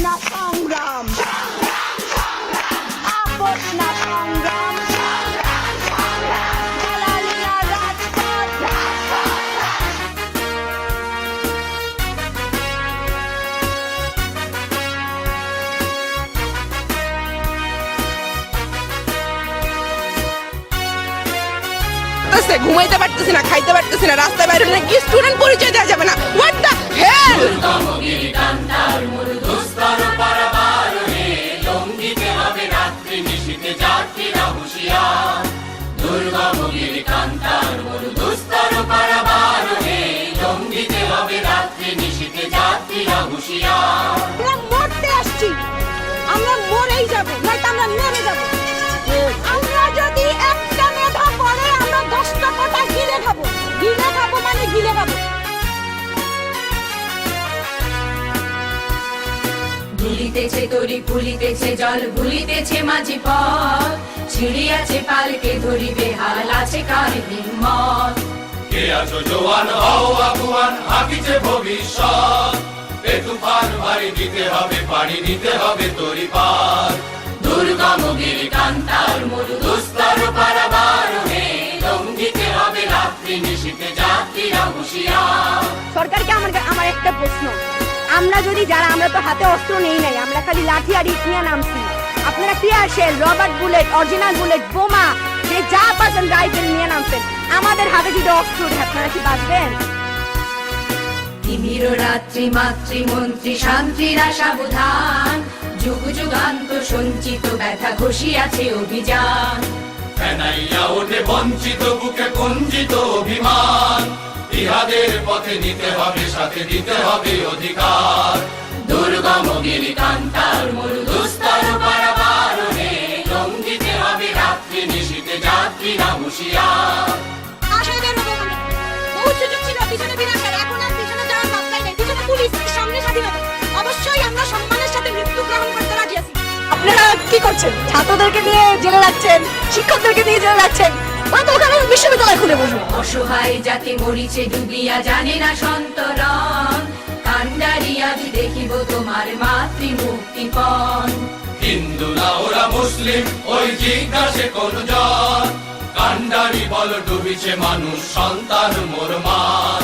না ঘুমাইতে পারতেছে না, খাইতে পারতেছে না, রাস্তায় বাইরে হলে কি স্টুডেন্ট পরিচয় দেওয়া যাবে না? হোয়াট হেল আমরা মরতে আসছি। আমরা মরেই যাব নয়তো মেরে আমরা ভুলিতেছে তরি ফুলিতেছে জল ভুলিতেছে মাঝি পথ। ছিড়িয়াছে পালকে ধরিবে হাল আছে কার হিম্মত। কে আছো জোয়ান হও আগুয়ান হাকিছে ভবিষ্যৎ। এ তুফান ভারী দিতে হবে পানি দিতে হবে তরি পার দুর্গম গিরি কান্তার মরু দুস্তর পারাবার হে লঙ্ঘিতে হবে রাত্রি নিশীতে যাত্রীরা হুঁশিয়ার। সরকারকে আমার আমার একটা প্রশ্ন। আমরা যদি যারা আমরা তো হাতে অস্ত্র নেই নাই আমরা খালি লাঠি আর ইট নিয়ে নামছি। আপনারা tear shell rubber bullet original bullet বোমা যে যা পাচ্ছেন রাইফেল নিয়ে নামছেন আমাদের হাতে যদি অস্ত্র আপনারা কি বাঁচবেন? তিমির রাত্রি মাতৃ মাতৃমন্ত্রী শান্তিরা সাবধান যুগ যুগান্ত সঞ্চিত ব্যথা ঘষিয়াছে অভিযান। ফেনাইয়া ওঠে বঞ্চিত বুকে কঞ্জিত অভিমান। ইহাদের পথে নিতে হবে, সাথে দিতে হবে অধিকার। দুর্গম গিরি কান্তার মূল দুস্তর পারাবার হবে রাত্রি নিশিতে পিছনে কি করছেন? ছাত্রদেরকে নিয়ে জেলে রাখছেন শিক্ষকদেরকে নিয়ে জেলে রাখছেন। ওরা তো ওখানে বিশ্ববিদ্যালয় খুলে বসবে। অসহায় জাতি মরিছে ডুবিয়া জানে না সন্তরণ। কান্ডারি আজ দেখিব তোমার মাতৃ মুক্তিপণ হিন্দু না ওরা মুসলিম ওই জিজ্ঞাসে কোন জন কান্ডারি বল ডুবিছে মানুষ সন্তান মোর মান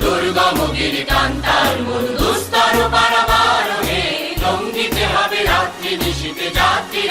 দুর্গম গিরি কান্তার মরু দুস্তর পারাবার।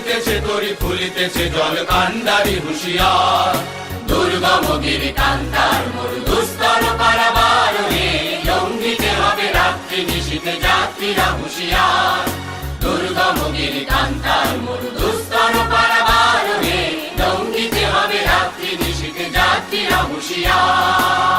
ফুলিতেছে, তরি ফুলিতেছে জল কান্দারি হুশিয়ার। দুর্গা মগির কান্তার মোর দুস্তর পারাবার রে লঙ্ঘিতে হবে রাত্রি নিশিতে যাত্রীরা হুশিয়ার। দুর্গা মগির কান্তার মোর দুস্তর পারাবার রে লঙ্ঘিতে হবে রাত্রি নিশিতে যাত্রীরা হুশিয়ার।